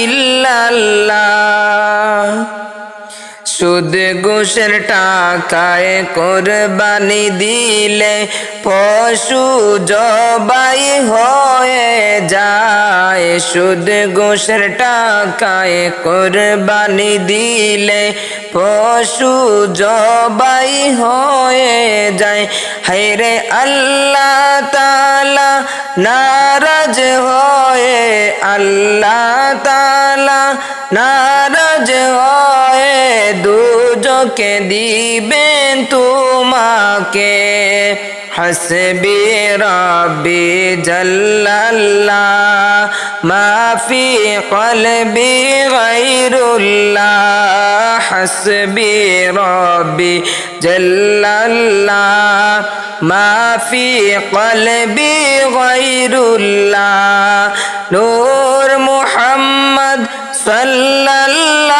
ইল্লাল্লাহ। সুদ ঘুষের টাকায় কোরবানি দিলে পশু জবাই হয়ে যায়। সুদ ঘুষের টাকায় কোরবানি দিলে পশু জবাই হয়ে যায়। হাইরে আল্লাহ তালা নারাজ হয়ে আল্লাহ তালা নারাজ হয়ে দুজকে দিবেন তোমাকে হসবি রব্বি জল্লাল্লাহ মাফি কলবি গৈরুল্লাহ হসবি রব্বি জল্লাল্লাহ মাফি কলবি গৈরুল্লাহ নূর মুহাম্মদ সাল্লাল্লাহ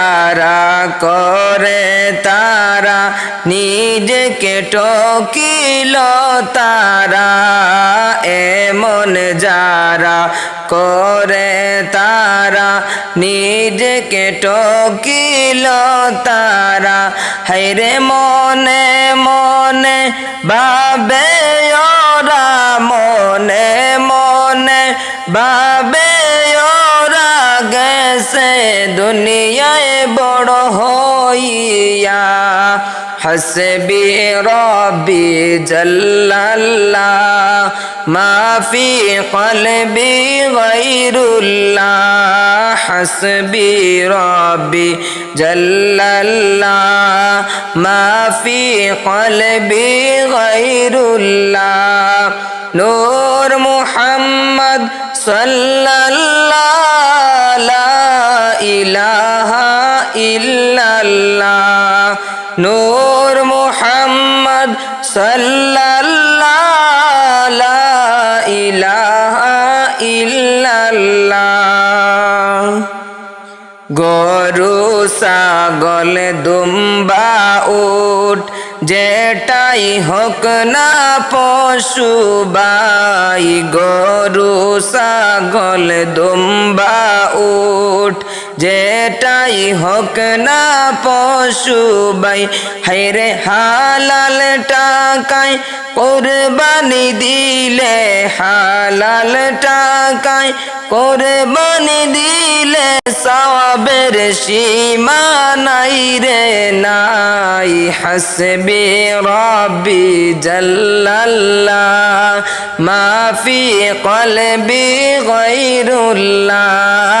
যারা করে তারা, নিজেকে টকিল তারা, এমন যারা করে তারা, নিজেকে টকিল তারা। হাইরে মনে মনে বাবে ওরা, মনে মনে বাবে ওরা সে দুনিয়ায় বড় হইয়া হসবি রবি জল্লাল্লাহ মাফি কলবি গৈরুল্লাহ হসবি রবি জল্লাল্লাহ মাফি কলবি গৈরুল্লাহ নূর মুহাম্মদ সাল্লাল্লাহ ইলাহা ইল্লাল্লাহ, নূর মোহাম্মদ সাল্লাল্লাহ ইলাহা ইল্লাল্লাহ। গরু সাগল দুম্বা, উট, যেটাই হোক না পশু, বাই, গরু, ছাগল, দুম্বা উঠ যেটাই হোক না পশু বাই হাইরে হালাল টাকায় কোরবানি দিলে, হালাল টাকায় কোরবানি দিলে সবের সীমা নাই রে নাই। হাসবি রব্বি জাল্লাল্লাহ, মাফি কলবি গৈরুল্লাহ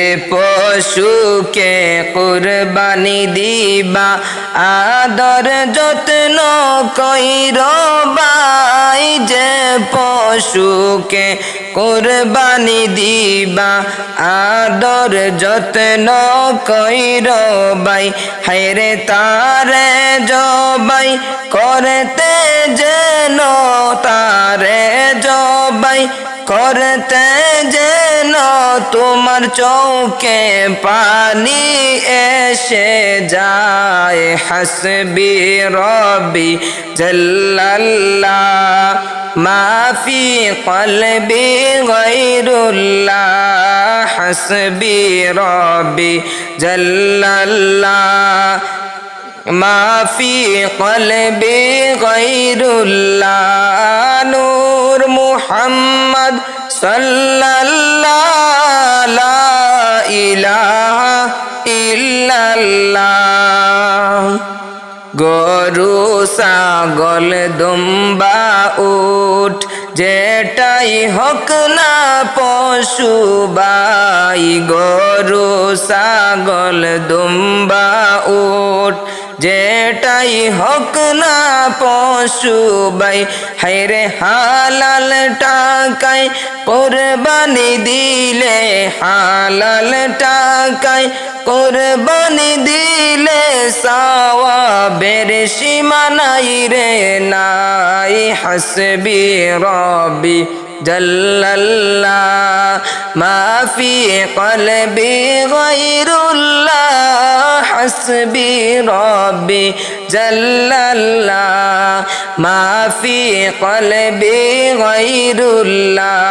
পশুকে কুরবানি দিবা, আদর যত্ন কইর বাই যে পশুকে কুরবানি দিবা, আদর যত্ন কইর বাই হাইরে তারে জবাই করতে যেন তারে জবাই করতে যেন তোমার চৌকে চোখে পানি এসে যায়, হাসবি রবি জল্লাল্লাহ, মাফি কলবি গৈরুল্লাহ হাসবি রবি জল্লাল্লাহ, মাফি কলবে গৈরুল্লাহ নূর মুহাম্মদ সাল্লাল্লাহু আল্লাহ। গরু সাগল দুম্বা উঠ যেটাই হোক না পশু বাই গরু সাগল দুম্বা উঠ যেটাই হোক না পশু বাই হাইরে হালাল টাকায় কোরবানি দিলে হালাল টাকায় কোরবানি দিলে সাওয়াবের সীমানাই রে নাই, হাসবি রবি জল্লাল্লাহ, মাফি কলবি গৈরুল্লাহ হাসবি রবি জল্লাল্লাহ, মাফি কলবি গৈরুল্লাহ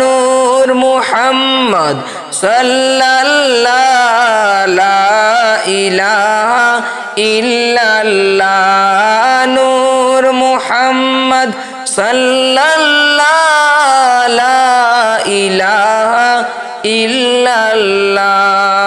নূর মুহাম্মদ সাল্লাল্লাহ ইলাহা ইল্লাল্লাহ, নূর মুহাম্মদ সাল্লাল্লাহ ইলাহা ইল্লাল্লাহ।